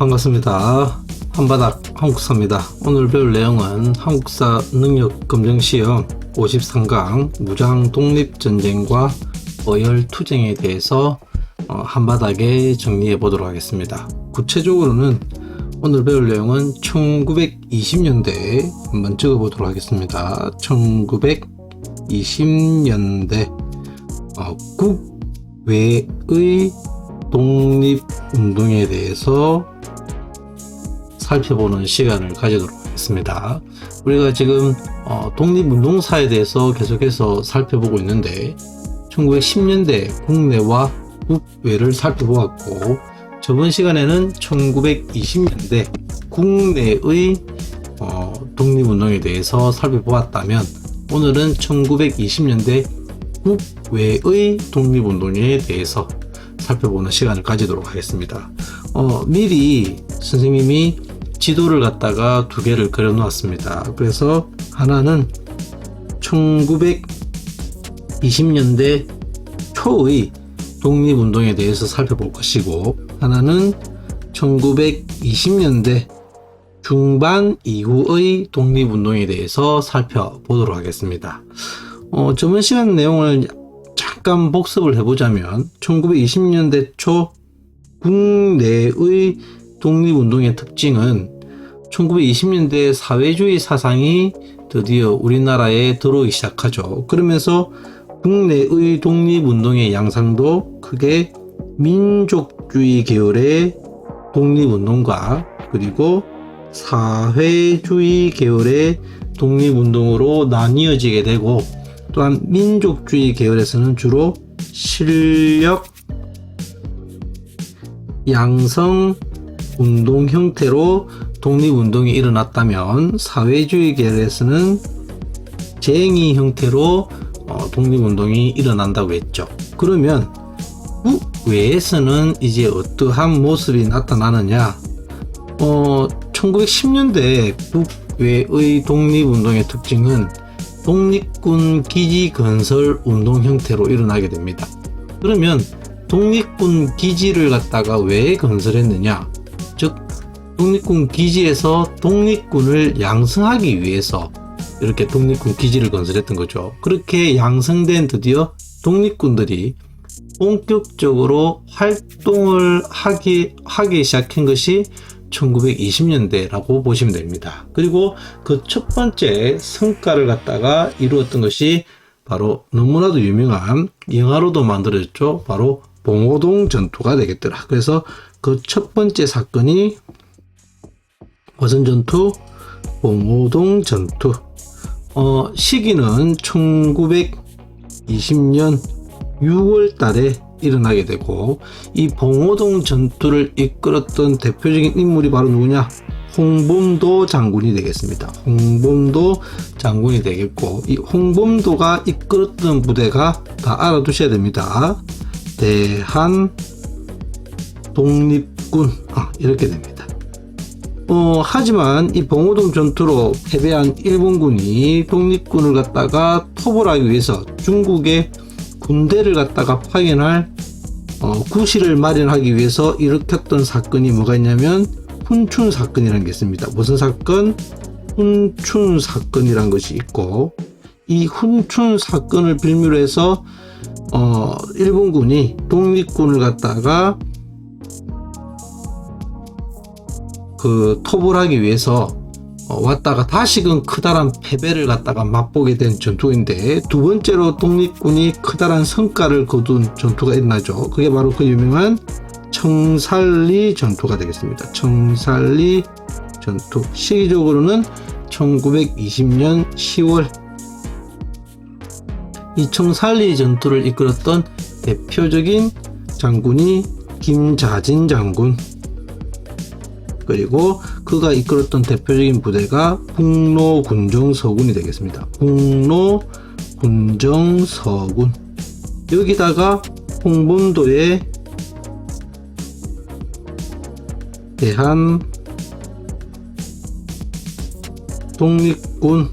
반갑습니다. 한바닥 한국사입니다. 오늘 배울 내용은 한국사 능력 검정 시험 53강 무장 독립 전쟁과 어열 투쟁에 대해서 어, 한바닥에 정리해 보도록 하겠습니다. 구체적으로는 오늘 배울 내용은 1920년대에 한번 찍어 보도록 하겠습니다. 1920년대 어, 국외의 독립운동에 대해서 살펴보는 시간을 가지도록 하겠습니다. 우리가 지금 어, 독립운동사에 대해서 계속해서 살펴보고 있는데 1910년대 국내와 국외를 살펴보았고 저번 시간에는 1920년대 국내의 어, 독립운동에 대해서 살펴보았다면 오늘은 1920년대 국외의 독립운동에 대해서 살펴보는 시간을 가지도록 하겠습니다. 어, 미리 선생님이 지도를 갖다가 두 개를 그려 놓았습니다. 그래서 하나는 1920년대 초의 독립운동에 대해서 살펴볼 것이고, 하나는 1920년대 중반 이후의 독립운동에 대해서 살펴보도록 하겠습니다. 어, 저번 시간 내용을 잠깐 복습을 해보자면 1920년대 초 국내의 독립운동의 특징은 1920년대 사회주의 사상이 드디어 우리나라에 들어오기 시작하죠. 그러면서 국내의 독립운동의 양상도 크게 민족주의 계열의 독립운동과 그리고 사회주의 계열의 독립운동으로 나뉘어지게 되고 또한 민족주의 계열에서는 주로 실력 양성 운동 형태로 독립운동이 일어났다면 사회주의 계열에서는 쟁의 형태로 어, 독립운동이 일어난다고 했죠. 그러면 국 외에서는 이제 어떠한 모습이 나타나느냐? 어, 1910년대 국외의 독립운동의 특징은 독립군 기지 건설 운동 형태로 일어나게 됩니다. 그러면 독립군 기지를 갖다가 왜 건설했느냐? 즉, 독립군 기지에서 독립군을 양성하기 위해서 이렇게 독립군 기지를 건설했던 거죠. 그렇게 양성된 드디어 독립군들이 본격적으로 활동을 하기, 하기 시작한 것이 1920년대라고 보시면 됩니다. 그리고 그 첫 번째 성과를 갖다가 이루었던 것이 바로 너무나도 유명한 영화로도 만들어졌죠. 바로 봉오동 전투가 되겠더라. 그래서 그 첫 번째 사건이 화선 전투, 봉오동 전투. 어, 시기는 1920년 6월 달에 일어나게 되고 이 봉오동 전투를 이끌었던 대표적인 인물이 바로 누구냐? 홍범도 장군이 되겠습니다. 홍범도 장군이 되겠고 이 홍범도가 이끌었던 부대가 다 알아두셔야 됩니다. 대한 독립군 아, 이렇게 됩니다. 어, 하지만 이 봉오동 전투로 패배한 일본군이 독립군을 갖다가 토벌하기 위해서 중국의 군대를 갖다가 파견할 어, 구실을 마련하기 위해서 일으켰던 사건이 뭐가 있냐면 훈춘 사건이라는 게 있습니다. 무슨 사건? 훈춘 사건이란 것이 있고 이 훈춘 사건을 빌미로 해서 어, 일본군이 독립군을 갖다가 그 토벌하기 위해서 어, 왔다가 다시금 커다란 패배를 갖다가 맛보게 된 전투인데 두 번째로 독립군이 커다란 성과를 거둔 전투가 있나죠. 그게 바로 그 유명한 청살리 전투가 되겠습니다. 청살리 전투 시기적으로는 1920년 10월 이 청살리 전투를 이끌었던 대표적인 장군이 김자진 장군 그리고 그가 이끌었던 대표적인 부대가 북로 군정서군이 되겠습니다. 북로 군정서군 여기다가 홍범도의 대한 독립군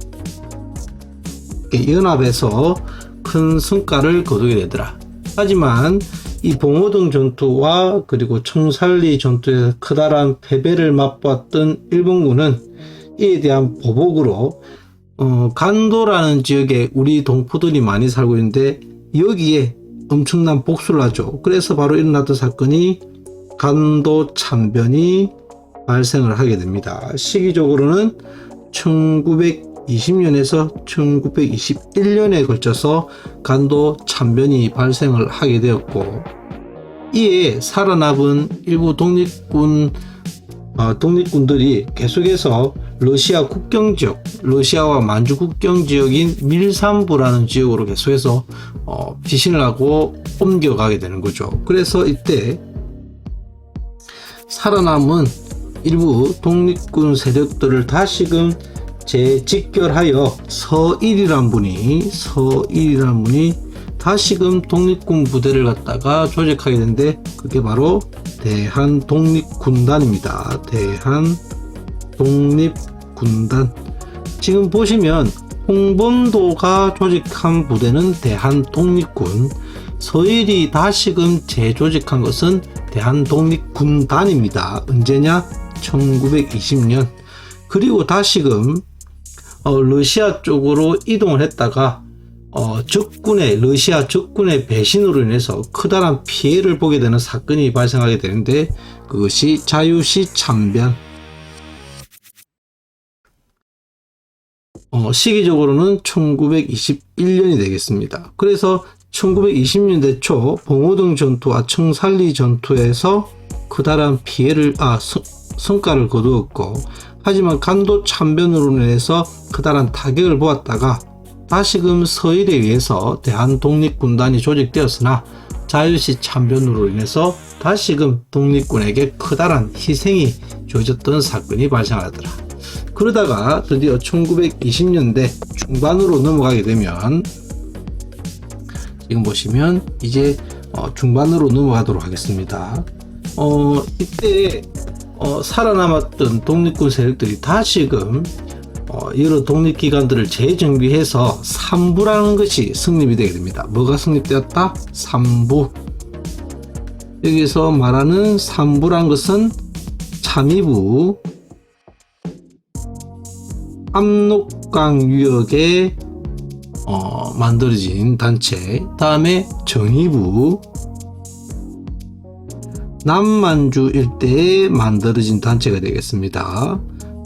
연합에서 큰 성과를 거두게 되더라. 하지만 이 봉오동 전투와 그리고 청살리 전투에서 커다란 패배를 맛보았던 일본군은 이에 대한 보복으로 어, 간도라는 지역에 우리 동포들이 많이 살고 있는데 여기에 엄청난 복수를 하죠. 그래서 바로 일어났던 사건이 간도 참변이 발생을 하게 됩니다. 시기적으로는 1920년에서 1921년에 걸쳐서 간도 참변이 발생을 하게 되었고 이에 살아남은 일부 독립군 어, 독립군들이 계속해서 러시아 국경 지역, 러시아와 만주 국경 지역인 밀산부라는 지역으로 계속해서 어, 피신을 하고 옮겨가게 되는 거죠. 그래서 이때 살아남은 일부 독립군 세력들을 다시금 재직결하여 서일이란 분이 서일이란 분이 다시금 독립군 부대를 갖다가 조직하게 되는데 그게 바로 대한 독립군단입니다. 대한 독립군단. 지금 보시면 홍범도가 조직한 부대는 대한 독립군, 서일이 다시금 재조직한 것은 대한 독립군단입니다. 언제냐? 1920년. 그리고 다시금 어, 러시아 쪽으로 이동을 했다가 어, 적군의 러시아 적군의 배신으로 인해서 커다란 피해를 보게 되는 사건이 발생하게 되는데 그것이 자유시 참변. 어, 시기적으로는 1921년이 되겠습니다. 그래서 1920년대 초 봉오동 전투와 청살리 전투에서 커다란 피해를 아 성, 성과를 거두었고 하지만 간도 참변으로 인해서 커다란 타격을 보았다가 다시금 서일에 의해서 대한독립군단이 조직되었으나 자유시 참변으로 인해서 다시금 독립군에게 커다란 희생이 주어졌던 사건이 발생하더라. 그러다가 드디어 1920년대 중반으로 넘어가게 되면 지금 보시면 이제 어, 중반으로 넘어가도록 하겠습니다. 어, 이때 어, 살아남았던 독립군 세력들이 다시금 어, 여러 독립기관들을 재정비해서 3부라는 것이 성립이 되게 됩니다. 뭐가 성립되었다? 3부. 여기서 말하는 3부란 것은 참의부, 압록강 유역에 어, 만들어진 단체, 다음에 정의부, 남만주 일대에 만들어진 단체가 되겠습니다.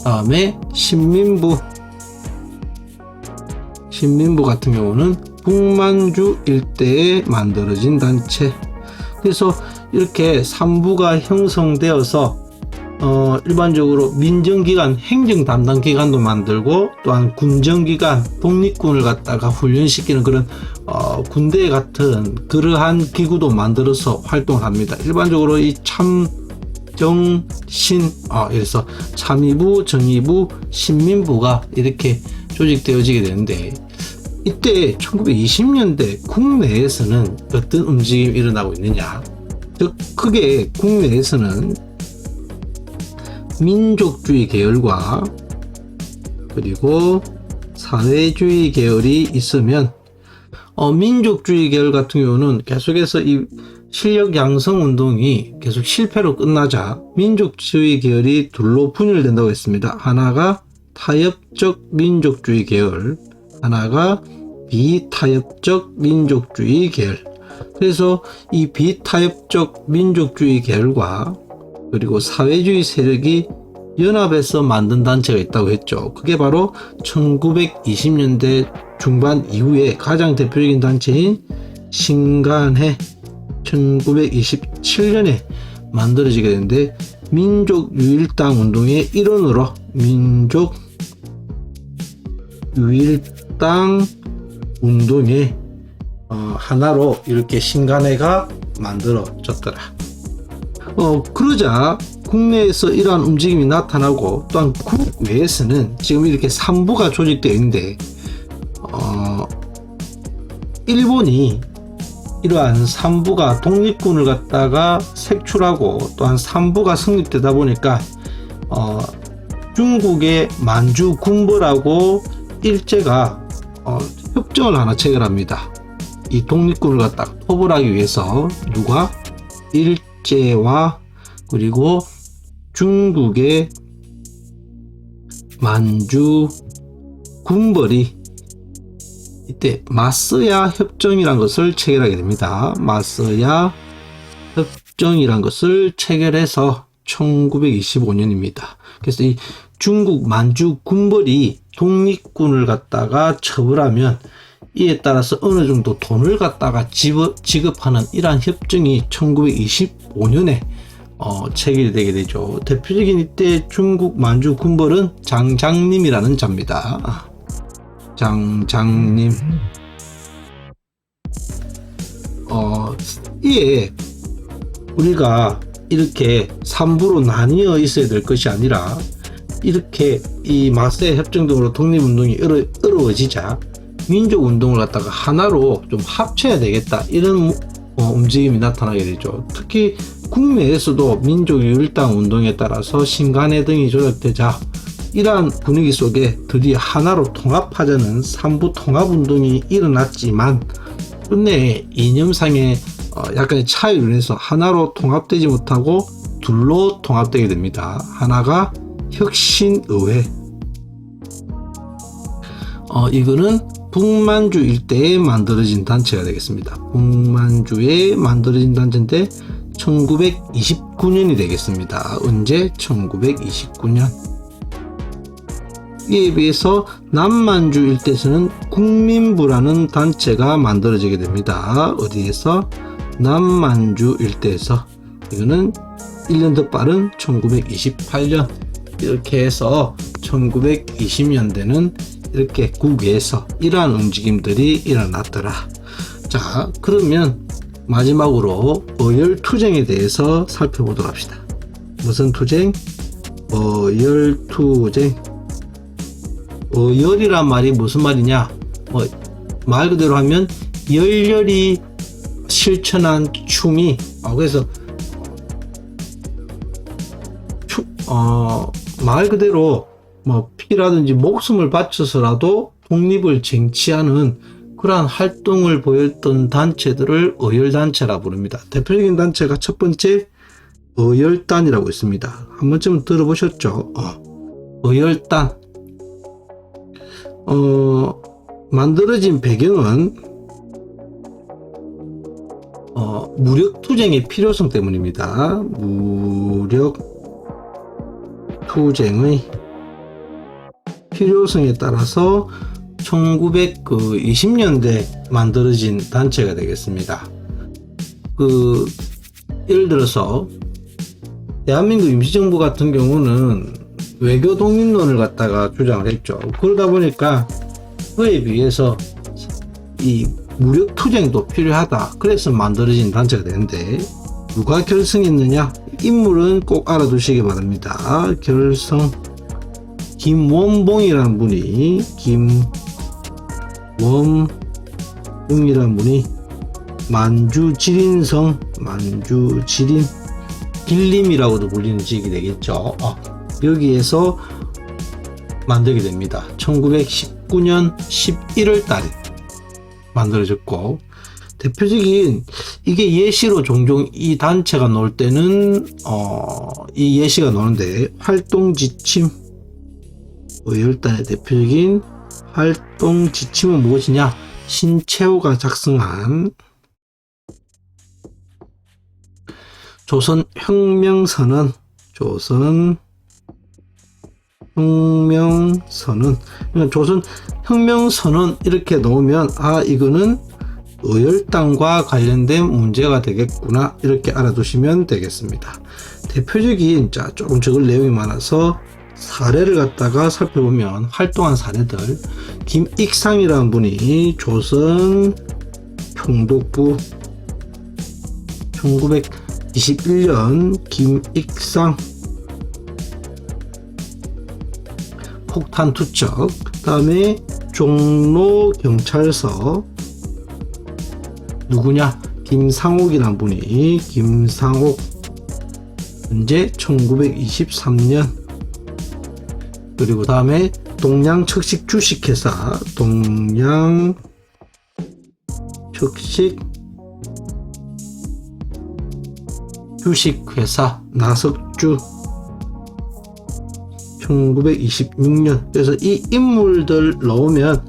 다음에 신민부 신민부 같은 경우는 북만주 일대에 만들어진 단체 그래서 이렇게 3부가 형성되어서 어, 일반적으로 민정기관, 행정 담당 기관도 만들고 또한 군정기관, 독립군을 갖다가 훈련시키는 그런 어, 군대 같은 그러한 기구도 만들어서 활동합니다. 일반적으로 이 참, 정, 신, 아, 그래서 참의부, 정의부, 신민부가 이렇게 조직되어지게 되는데 이때 1920년대 국내에서는 어떤 움직임이 일어나고 있느냐? 즉, 크게 국내에서는 민족주의 계열과 그리고 사회주의 계열이 있으면 어, 민족주의 계열 같은 경우는 계속해서 이 실력 양성 운동이 계속 실패로 끝나자 민족주의 계열이 둘로 분열된다고 했습니다. 하나가 타협적 민족주의 계열, 하나가 비타협적 민족주의 계열. 그래서 이 비타협적 민족주의 계열과 그리고 사회주의 세력이 연합해서 만든 단체가 있다고 했죠. 그게 바로 1920년대 중반 이후에 가장 대표적인 단체인 신간회 1927년에 만들어지게 되는데 민족 유일당 운동의 일원으로 민족 유일당 운동의 어, 하나로 이렇게 신간회가 만들어졌더라. 어, 그러자 국내에서 이러한 움직임이 나타나고 또한 국외에서는 지금 이렇게 3부가 조직되어 있는데 어, 일본이 이러한 3부가 독립군을 갖다가 색출하고 또한 3부가 성립되다 보니까 어, 중국의 만주 군부라고 일제가 어, 협정을 하나 체결합니다. 이 독립군을 갖다가 토벌하기 위해서 누가 일 제와 그리고 중국의 만주 군벌이 이때 마스야 협정이란 것을 체결하게 됩니다. 마스야 협정이란 것을 체결해서 1925년입니다. 그래서 이 중국 만주 군벌이 독립군을 갖다가 처벌하면 이에 따라서 어느 정도 돈을 갖다가 지급, 지급 하는 이러한 협정이 1925년에 어, 체결되게 되죠. 대표적인 이때 중국 만주 군벌은 장장님이라는 자입니다. 장장님. 어, 이에 우리가 이렇게 3부로 나뉘어 있어야 될 것이 아니라 이렇게 이 마세 협정 등으로 독립운동이 어려, 어려워지자 민족 운동을 갖다가 하나로 좀 합쳐야 되겠다 이런 어, 움직임이 나타나게 되죠. 특히 국내에서도 민족유일당 운동에 따라서 신간의 등이 조작되자 이러한 분위기 속에 드디어 하나로 통합하자는 삼부 통합 운동이 일어났지만 끝내 이념상의 어, 약간의 차이로 인해서 하나로 통합되지 못하고 둘로 통합되게 됩니다. 하나가 혁신의회. 어, 이거는 북만주 일대에 만들어진 단체가 되겠습니다. 북만주에 만들어진 단체인데 1929년이 되겠습니다. 언제? 1929년. 이에 비해서 남만주 일대에서는 국민부라는 단체가 만들어지게 됩니다. 어디에서? 남만주 일대에서 이거는 1년 더 빠른 1928년 이렇게 해서 1920년대는 이렇게 국외에서 이러한 움직임들이 일어났더라. 자, 그러면 마지막으로 어열 투쟁에 대해서 살펴보도록 합시다. 무슨 투쟁? 어열 투쟁. 어열이란 말이 무슨 말이냐? 뭐, 말 그대로 하면 열렬히 실천한 춤이, 어, 그래서, 추, 어, 말 그대로 뭐 피라든지 목숨을 바쳐서라도 독립을 쟁취하는 그러한 활동을 보였던 단체들을 어열단체라 부릅니다. 대표적인 단체가 첫 번째 어열단이라고 있습니다. 한 번쯤은 들어보셨죠? 어, 어열단. 어, 만들어진 배경은 어, 무력 투쟁의 필요성 때문입니다. 무력 투쟁의 필요성에 따라서 1920년대 만들어진 단체가 되겠습니다. 그 예를 들어서 대한민국 임시정부 같은 경우는 외교 독립론을 갖다가 주장을 했죠. 그러다 보니까 그에 비해서 이 무력 투쟁도 필요하다. 그래서 만들어진 단체가 되는데 누가 결성했느냐? 인물은 꼭 알아두시기 바랍니다. 결성 김원봉이라는 분이 김원봉이라는 분이 만주 지린성 만주 지린 길림이라고도 불리는 지역이 되겠죠. 어, 여기에서 만들게 됩니다. 1919년 11월 달에 만들어졌고 대표적인 이게 예시로 종종 이 단체가 나올 때는 어, 이 예시가 나오는데 활동 지침 의열단의 대표적인 활동 지침은 무엇이냐? 신채호가 작성한 조선 혁명선언, 조선 혁명선언, 그러니까 조선 혁명선언 이렇게 놓으면 아 이거는 의열당과 관련된 문제가 되겠구나 이렇게 알아두시면 되겠습니다. 대표적인 자 조금 적을 내용이 많아서 사례를 갖다가 살펴보면 활동한 사례들. 김익상이라는 분이 조선 총독부 1921년 김익상 폭탄 투척 그 다음에 종로 경찰서 누구냐? 김상옥이라는 분이 김상옥. 현재 1923년 그리고 다음에 동양 척식 주식회사 동양 흑식 주식회사 나석주. 1926년 그래서 이 인물들 넣으면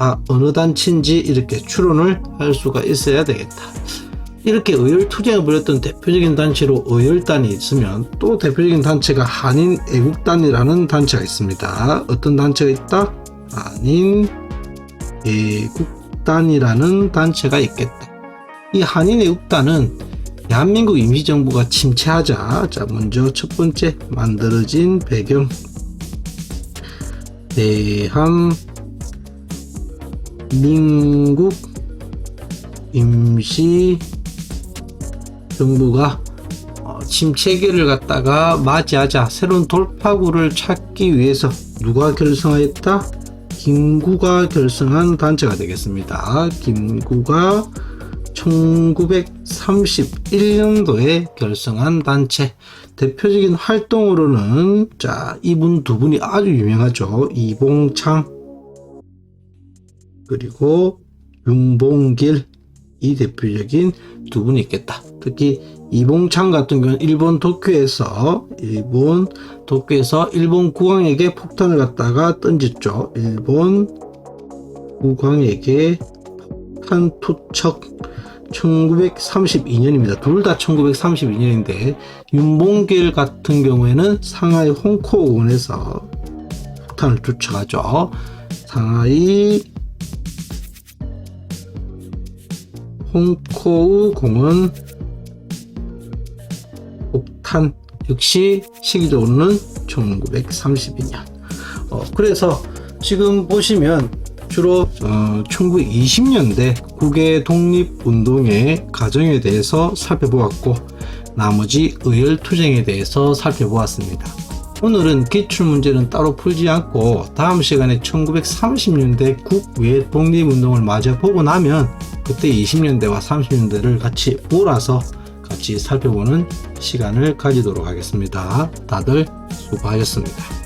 아 어느 단체인지 이렇게 추론을 할 수가 있어야 되겠다 이렇게 의열 투쟁을 벌였던 대표적인 단체로 의열단이 있으면 또 대표적인 단체가 한인 애국단이라는 단체가 있습니다. 어떤 단체가 있다? 한인 애국단이라는 단체가 있겠다. 이 한인 애국단은 대한민국 임시정부가 침체하자 자 먼저 첫 번째 만들어진 배경. 대한민국 임시 정부가 어, 침체기를 갖다가 맞이하자 새로운 돌파구를 찾기 위해서 누가 결성하였다? 김구가 결성한 단체가 되겠습니다. 김구가 1931년도에 결성한 단체 대표적인 활동으로는 자 이분 두 분이 아주 유명하죠 이봉창 그리고 윤봉길 이 대표적인 두 분이 있겠다 특히 이봉창 같은 경우는 일본 도쿄에서 일본 도쿄에서 일본 국왕에게 폭탄을 갖다가 던졌죠 일본 국왕에게 폭탄 투척 1932년입니다. 둘 다 1932년인데 윤봉길 같은 경우에는 상하이 홍코공원에서 폭탄을 투척하죠. 상하이 홍코우 공원 폭탄 역시 시기적으로는 1932년. 어, 그래서 지금 보시면 주로 어, 1920년대 국외 독립운동의 과정에 대해서 살펴보았고 나머지 의열투쟁에 대해서 살펴보았습니다. 오늘은 기출문제는 따로 풀지 않고 다음 시간에 1930년대 국외 독립운동을 마저 보고 나면 그때 20년대와 30년대를 같이 몰아서 같이 살펴보는 시간을 가지도록 하겠습니다. 다들 수고하셨습니다.